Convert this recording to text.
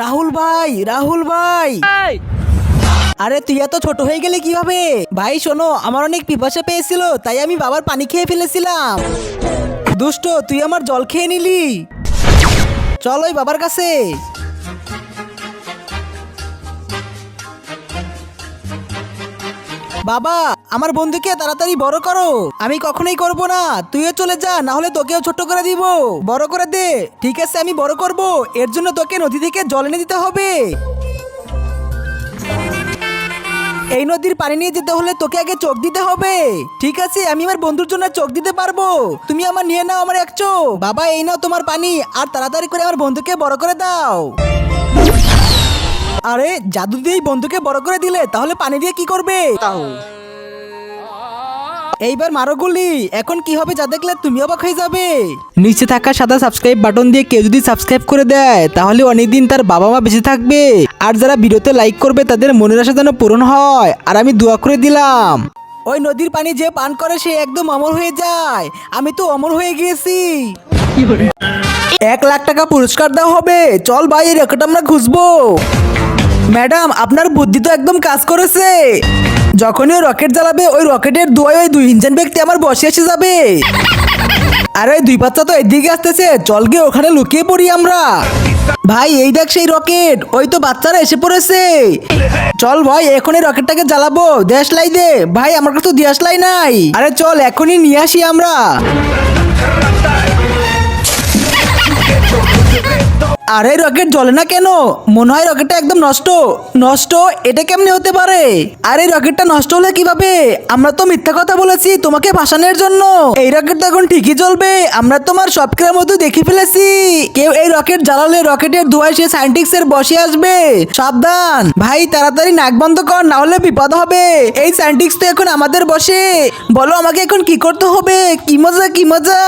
রাহুল ভাই রাহুল ভাই। আরে তুই এত ছোট হয়ে গেলে কীভাবে? ভাই শোনো আমার অনেক পিপাসা পেয়েছিল তাই আমি বাবার পানি খেয়ে ফেলেছিলাম। দুষ্ট তুই আমার জল খেয়ে নিলি। চল ওই বাবার কাছে। বাবা আমার বন্ধুকে তাড়াতাড়ি বড় করো। আমি কখনোই করব না। তুইও চলে যা, না হলে তোকেও ছোট করে দিব। বড় করে দে। ঠিক আছে, আমি বড় করব। এর জন্য তোকে নদী থেকে জল এনে দিতে হবে। এই নদীর পানি নিয়ে যেতে হলে তোকে আগে চোখ দিতে হবে। ঠিক আছে, আমি আমার বন্ধুর জন্য চোখ দিতে পারব। তুমি আমার নিয়ে নাও আমার এক চোখ। বাবা, এই নাও তোমার পানি। আর তাড়াতাড়ি করে আমার বন্ধুকে বড় করে দাও। আরে, জাদু দিয়েই বন্ধুকে বড় করে দিলে, তাহলে পানি দিয়ে কি করবে? এইবার মারো গুলি। এখন কি হবে যা দেখলে তুমি অবাক হয়ে যাবে। নিচে থাকা সাদা সাবস্ক্রাইব বাটন দিয়ে কেউ যদি সাবস্ক্রাইব করে দেয় তাহলে অনেকদিন তার বাবা মা বেঁচে থাকবে। আর যারা ভিডিওতে লাইক করবে তাদের মনের আশা যেন পূরণ হয়। আর আমি দোয়া করে দিলাম। ওই নদীর পানি যে পান করে সে একদম অমর হয়ে যায়। আমি তো অমর হয়ে গিয়েছি। এক লাখ টাকা পুরস্কার দেওয়া হবে। চল ভাই এই রেকর্ড আমরা খুঁজবো ম্যাডাম আপনার বুদ্ধি তো একদম কাজ করেছে। যখনই রকেট জ্বালাবে, ওই রকেটের দুয়ায় ওই দুই ইঞ্জিন ব্যক্তি আমার বসে এসে যাবে। আর ওই দুই বাচ্চা তো এদিকে আসতেছে, চল গিয়ে ওখানে লুকিয়ে পড়ি আমরা। ভাই, এই দেখ সেই রকেট, ওই তো বাচ্চারা এসে পড়েছে। চল ভাই, এখনই রকেটটাকে জ্বালাবো, দেশ লাই দে। ভাই, আমার কাছে তো দেশ লাই নাই। আরে চল, এখনই নিয়ে আসি আমরা। আরে রকেট জ্বলে না কেন? মনে হয় রকেটটা একদম নষ্ট। নষ্ট? এটা কেমনে হতে পারে? আর এই রকেটটা নষ্ট হলে কীভাবে? আমরা তো মিথ্যা কথা বলেছি তোমাকে ভাসানোর জন্য। এই রকেট তো এখন ঠিকই জ্বলবে। আমরা তোমার সবকিরার মধ্যে দেখে ফেলেছি। কেউ এই রকেট জ্বালালে রকেটের ধোঁয়ায় সে সায়েন্টিক্স এর বসে আসবে। সাবধান। ভাই, তাড়াতাড়ি নাক বন্ধ কর, না হলে বিপদ হবে। এই সায়েন্টিক্স তো এখন আমাদের বসে। বলো আমাকে এখন কি করতে হবে? কি মজা কি মজা?